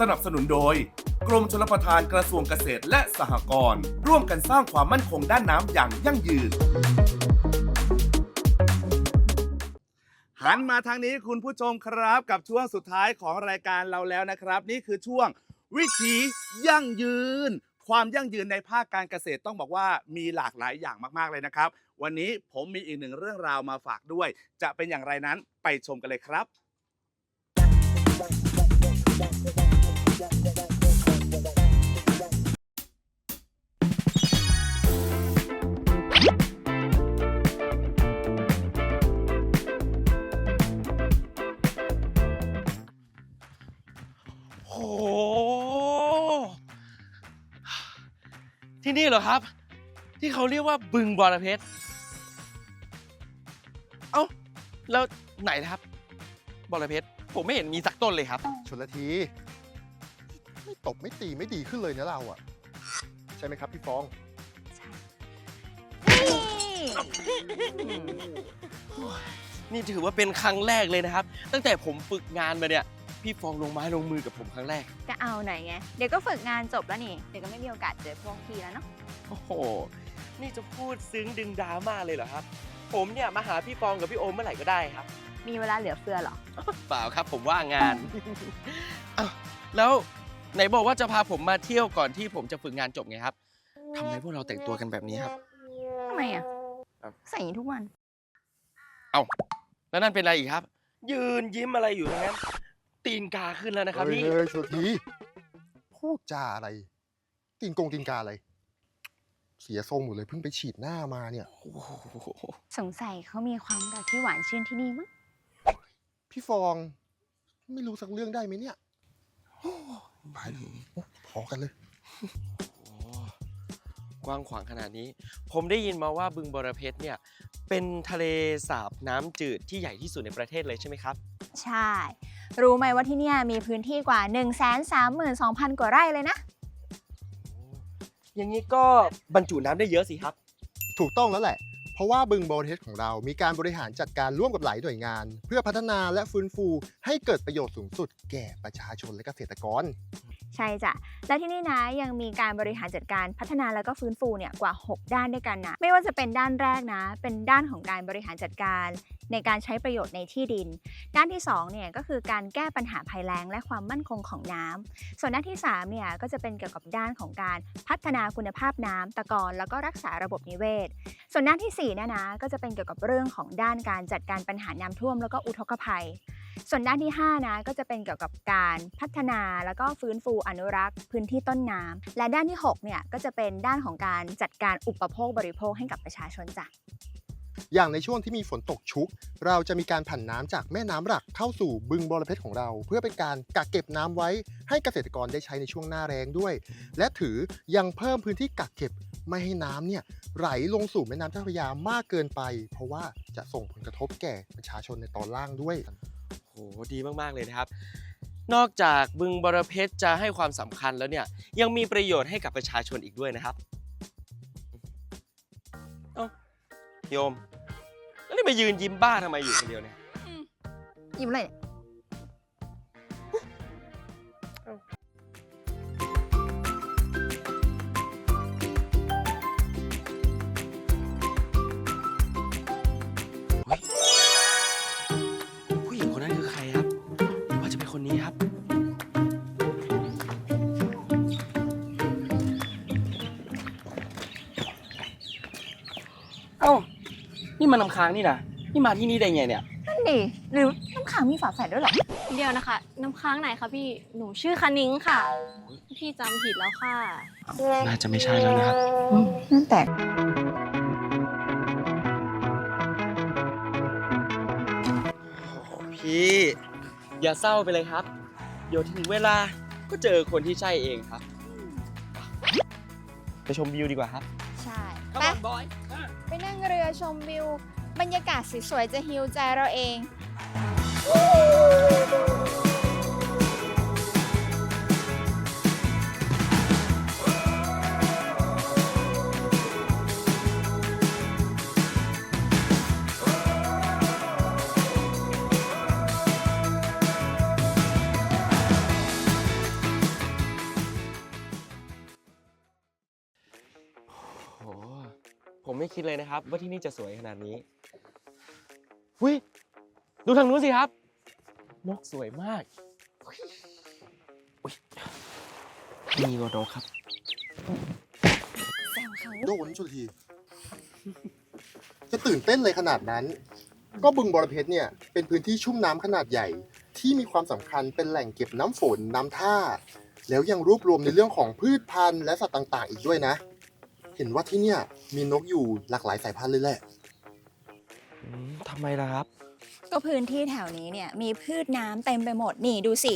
สนับสนุนโดย กรมชลประทานกระทรวงเกษตรและสหกรณ์ร่วมกันสร้างความมั่นคงด้านน้ำอย่างยั่งยืน หันมาทางนี้คุณผู้ชมครับกับช่วงสุดท้ายของรายการเราแล้วนะครับ นี่คือช่วงวิถียั่งยืน ความยั่งยืนในภาคการเกษตรต้องบอกว่ามีหลากหลายอย่างมากๆเลยนะครับ วันนี้ผมมีอีกหนึ่งเรื่องราวมาฝากด้วย จะเป็นอย่างไรนั้นไปชมกันเลยครับ โหที่นี่เหรอครับ ที่เขาเรียกว่าบึงบอระเพ็ดเอ้า แล้วไหนนะครับบอระเพ็ดผมไม่เห็นมีสักต้นเลยครับ ชนละที ไม่ตบไม่ตีไม่ดีขึ้นเลยนะเราอะใช่ไหมครับพี่ฟอง นี่ถือว่าเป็นครั้งแรกเลยนะครับ ตั้งแต่ผมฝึกงานมาเนี่ย พี่ฟองลงไม้ลงมือกับผมครั้งแรกจะเอาไหนไง เดี๋ยวก็ฝึกงานจบแล้วนี่ เดี๋ยวก็ไม่มีโอกาสเจอพวกพี่แล้วเนาะ โอ้โห นี่จะพูดซึ้งดึงดราม่าเลยเหรอครับ ผมเนี่ยมาหาพี่ฟองกับพี่โอมเมื่อไหร่ก็ได้ครับ มีเวลาเหลือเฟือเหรอ เปล่าครับผมว่างงานอ้าวแล้ว ไหนบอกว่าจะพาผมมาเที่ยวก่อนที่ผมจะฝึกงานจบไงครับทำไมพวกเราแต่งตัวกันแบบนี้ครับ ทำไมอะครับใส่อย่างนี้ทุกวันแล้วนั่นเป็นอะไรอีกครับ ยืนยิ้มอะไรอยู่ตรงนั้นตีนกาขึ้นแล้วนะครับเฮ้ยนี่เฮ้ยชนละทีพูดจาอะไร ตีนกงตีนกาอะไร เสียทรงหมดเลยเพิ่งไปฉีดหน้ามาเนี่ย โอ้โหสงสัยเขามีความรักที่หวานชื่นที่นี่มั้งพี่ฟอง ไม่รู้สักเรื่องได้ไหมเนี่ย ไปพอกันเลย กว้างขวางขนาดนี้ ผมได้ยินมาว่าบึงบรเพชรเนี่ย เป็นทะเลสาบน้ำจืดที่ใหญ่ที่สุดในประเทศเลยใช่ไหมครับ ใช่ รู้ไหมว่าที่เนี่ยมีพื้นที่กว่า 1 3 2 0 0 0 กว่าไร่เลยนะ อย่างนี้ก็บรรจุน้ำได้เยอะสิครับ ถูกต้องแล้วแหละ เพราะว่าบึงบอระเทสของเรามีการบริหารจัดการร่วมกับหลายหน่วยงาน เพื่อพัฒนาและฟื้นฟูให้เกิดประโยชน์สูงสุดแก่ประชาชนและเกษตรกร ใช่จ้ะ และที่นี่นะยังมีการบริหารจัดการพัฒนาแล้วก็ฟื้นฟูเนี่ยกว่า 6 ด้านด้วยกันนะ ไม่ว่าจะเป็นด้านแรกนะ เป็นด้านของการบริหารจัดการ ในการใช้ประโยชน์ในที่ดิน ด้านที่2เนี่ยก็คือการแก้ปัญหาภัยแล้งและความมั่นคงของน้ำส่วนด้านที่3เนี่ยก็จะเป็นเกี่ยวกับด้านของการพัฒนาคุณภาพน้ำตะกอนแล้วก็รักษาระบบนิเวศ ส่วนด้านที่4เนี่ยนะก็จะเป็นเกี่ยวกับเรื่องของด้านการจัดการปัญหาน้ำท่วม แล้วก็อุทกภัย ส่วนด้านที่5นะก็จะเป็นเกี่ยวกับการพัฒนาแล้วก็ฟื้นฟูอนุรักษ์ พื้นที่ต้นน้ำและด้านที่6เนี่ยก็จะเป็นด้านของการจัดการอุปโภคบริโภคให้กับประชาชนจ้ะอย่างในช่วงที่มีฝนตกชุก เราจะมีการผันน้ำจากแม่น้ำหลักเข้าสู่บึงบรเพชรของเรา เพื่อเป็นการกักเก็บน้ำไว้ให้เกษตรกรได้ใช้ในช่วงหน้าแรงด้วย และถือยังเพิ่มพื้นที่กักเก็บไม่ให้น้ำเนี่ยไหลลงสู่แม่น้ำเจ้าพระยามากเกินไป เพราะว่าจะส่งผลกระทบแก่ประชาชนในตอนล่างด้วย หดีมากๆเลยนะครับ นอกจากบึงบรเพชรจะให้ความสำคัญแล้วเนี่ยยังมีประโยชน์ให้กับประชาชนอีกด้วยนะครับเอ้าโยม แล้วนี่มายืนยิ้มบ้าทำไมอยู่คนเดียวเนี่ย ยิ้มอะไรเนี่ย นี่มันน้ำค้างนี่นะนี่มาที่นี่ได้ไงเนี่ย นั่นดิหรือน้ำขังมีฝาแฝดด้วยเหรอ เดี๋ยวนะคะ น้ำค้างไหนคะพี่ หนูชื่อคณิ้งค่ะ พี่จำผิดแล้วค่ะ น่าจะไม่ใช่แล้วนะครับ นั่นแตกพี่ อย่าเศร้าไปเลยครับ เดี๋ยวถึงเวลาก็เจอคนที่ใช่เองครับ ไปชมวิวดีกว่าครับ ใช่ไปไปนั่งเรือ ชมวิว บรรยากาศสวยๆจะฮิวใจเราเอง คิดเลยนะครับ ว่าที่นี่จะสวยขนาดนี้หุยดูทางนู้นสิครับ นกสวยมากอุ๊ยอุ๊ยนี่ก็นกครับแซวเขาโดนชุลที จะตื่นเต้นเลยขนาดนั้น ก็บึงบรเพชรเนี่ย เป็นพื้นที่ชุ่มน้ำขนาดใหญ่ ที่มีความสำคัญเป็นแหล่งเก็บน้ำฝนน้ำท่า แล้วยังรวบรวมในเรื่องของพืชพันธุ์และสัตว์ต่าง ๆ อีกด้วยนะ เห็นว่าที่เนี่ยมีนกอยู่หลากหลายสายพันธุ์เลยแหละ อืมทำไมล่ะครับ ก็พื้นที่แถวนี้เนี่ยมีพืชน้ำเต็มไปหมดนี่ดูสิ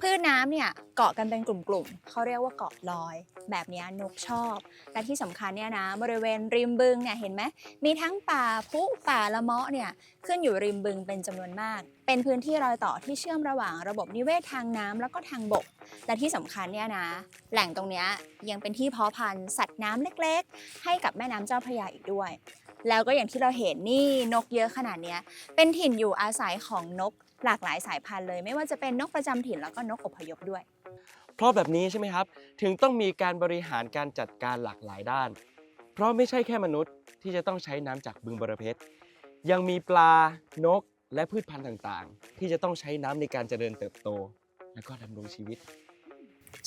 พืชน้ำเนี่ยเกาะกันเป็นกลุ่มๆเขาเรียกว่าเกาะลอย แบบนี้นกชอบ และที่สำคัญเนี่ยนะบริเวณริมบึงเนี่ยเห็นไหมมีทั้งป่าพุป่าละเมาะเนี่ยขึ้นอยู่ริมบึงเป็นจำนวนมาก เป็นพื้นที่รอยต่อที่เชื่อมระหว่างระบบนิเวศทางน้ำแล้วก็ทางบก และที่สำคัญเนี่ยนะแหล่งตรงนี้ยยังเป็นที่เพาะพันธุ์สัตว์น้ำเล็กๆ ให้กับแม่น้ำเจ้าพระยาอีกด้วย แล้วก็อย่างที่เราเห็นนี่นกเยอะขนาดเนี้ยเป็นถิ่นอยู่อาศัยของนกหลากหลายสายพันธุ์เลย ไม่ว่าจะเป็นนกประจำถิ่นแล้วก็นกอพยพด้วย เพราะแบบนี้ใช่ไหมครับ ถึงต้องมีการบริหารการจัดการหลากหลายด้าน เพราะไม่ใช่แค่มนุษย์ที่จะต้องใช้น้ำจากบึงบรเพชรยังมีปลานกและพืชพันธุ์ต่างๆ ที่จะต้องใช้น้ำในการเจริญเติบโต และก็ดำรงชีวิต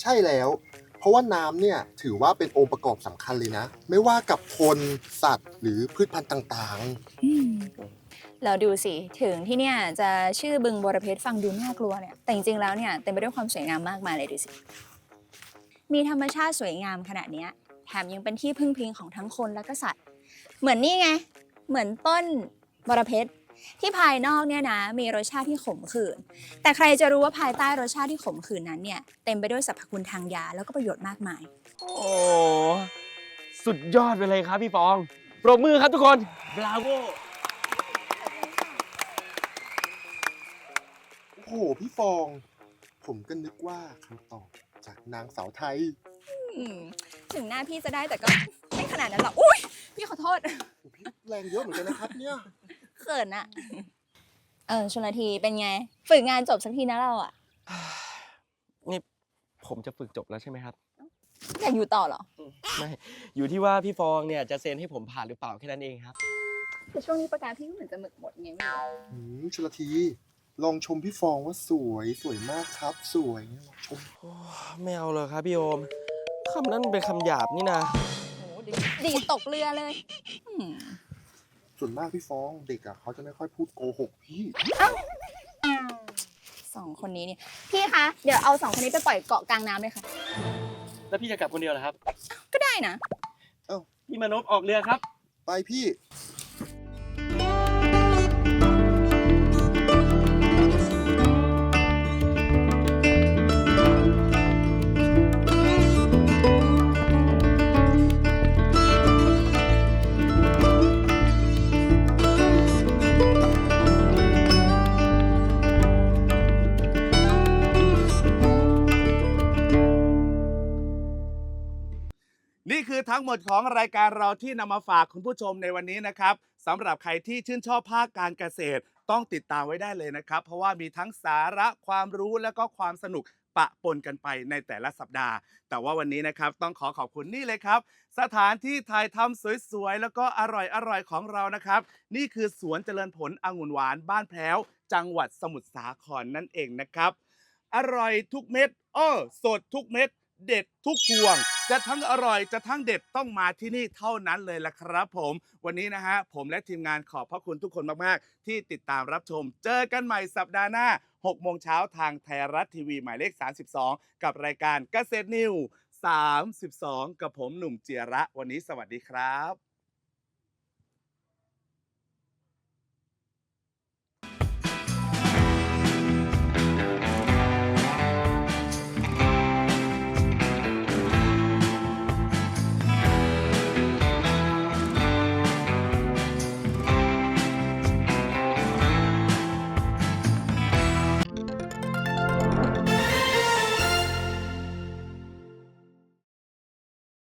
ใช่แล้วเพ ราะว่าน้ำเนี่ยถือว่าเป็นองค์ประกอบสำคัญเลยนะ ไม่ว่ากับคนสัตว์หรือพืชพันธุ์ต่างแล้วดูสิถึงที่เนี่ยจะชื่อบึงบรเพชรฟังดูน่ากลัวเนี่ยแต่จริงๆแล้วเนี่ยเต็มไปด้วยความสวยงามมากมายเลยดูสิ มีธรรมชาติสวยงามขนาดนี้แถมยังเป็นที่พึ่งพิงของทั้งคนและก็สัตว์ เหมือนนี่ไง เหมือนต้นบรเพชร ที่ภายนอกเนี่ยนะมีรสชาติที่ขมขื่นแต่ใครจะรู้ว่าภายใต้รสชาติที่ขมขื่นนั้นเนี่ยเต็มไปด้วยสรรพคุณทางยาแล้วก็ประโยชน์มากมาย โอ้สุดยอดไปเลยครับพี่ฟองปรบมือครับทุกคนบราโวๆโอ้โหพี่ฟอง ผมก็นึกว่าคำตอบจากนางสาวไทย อืมถึงหน้าพี่จะได้แต่ก็ไม่ขนาดนั้นหรอกอุ้ยพี่ขอโทษ พี่แรงเยอะเหมือนกันนะครับเนี่ย เขินอะเออชลทีเป็นไง ฝึกงานจบสักทีนะเราอะนี่ผมจะฝึกจบแล้วใช่ไหมครับ อยากอยู่ต่อเหรอไม่อยู่ที่ว่าพี่ฟองเนี่ยจะเซ็นให้ผมผ่านหรือเปล่าแค่นั้นเองครับ แต่ช่วงนี้ประกาศพี่ก็เหมือนจะหมึกหมดไงไม่รู้อืมชลทีลองชมพี่ฟองว่าสวยสวยมากครับ สวยเนี่ยลองชมโอ้ไม่เอาเลยครับพี่โอมคำนั้นเป็นคำหยาบนี่นะ โอ้โหดีดีดตกเรือเลยอืม ส่วนมากพี่ฟองเด็กอะเขาจะไม่ค่อยพูดโกหกพี่สองคนนี้เนี่ยพี่คะเดี๋ยวเอาสองคนนี้ไปปล่อยเกาะกลางน้ำเลยค่ะ แล้วพี่จะกลับคนเดียวเหรอครับ ก็ได้นะพี่มานพออกเรือครับ ไปพี่ ทั้งหมดของรายการเราที่นำมาฝากคุณผู้ชมในวันนี้นะครับสำหรับใครที่ชื่นชอบภาคการเกษตร ต้องติดตามไว้ได้เลยนะครับ เพราะว่ามีทั้งสาระความรู้และก็ความสนุกปะปนกันไปในแต่ละสัปดาห์ แต่ว่าวันนี้นะครับต้องขอขอบคุณนี่เลยครับ สถานที่ถ่ายทำสวยๆ แล้วก็อร่อยๆ ของเรานะครับ นี่คือสวนเจริญผลองุ่นหวานบ้านแพ้วจังหวัดสมุทรสาครนั่นเองนะครับ อร่อยทุกเม็ดอ้อสดทุกเม็ด เด็ดทุกพวง จะทั้งอร่อยจะทั้งเด็ดต้องมาที่นี่เท่านั้นเลยละครับผม วันนี้นะฮะผมและทีมงานขอบพระคุณทุกคนมาก ๆ ที่ติดตามรับชม เจอกันใหม่สัปดาห์หน้า 6 โมงเช้าทางไทยรัฐทีวีหมายเลข 32 กับรายการเกษตรนิว 32 กับผมหนุ่มเจียระ วันนี้สวัสดีครับ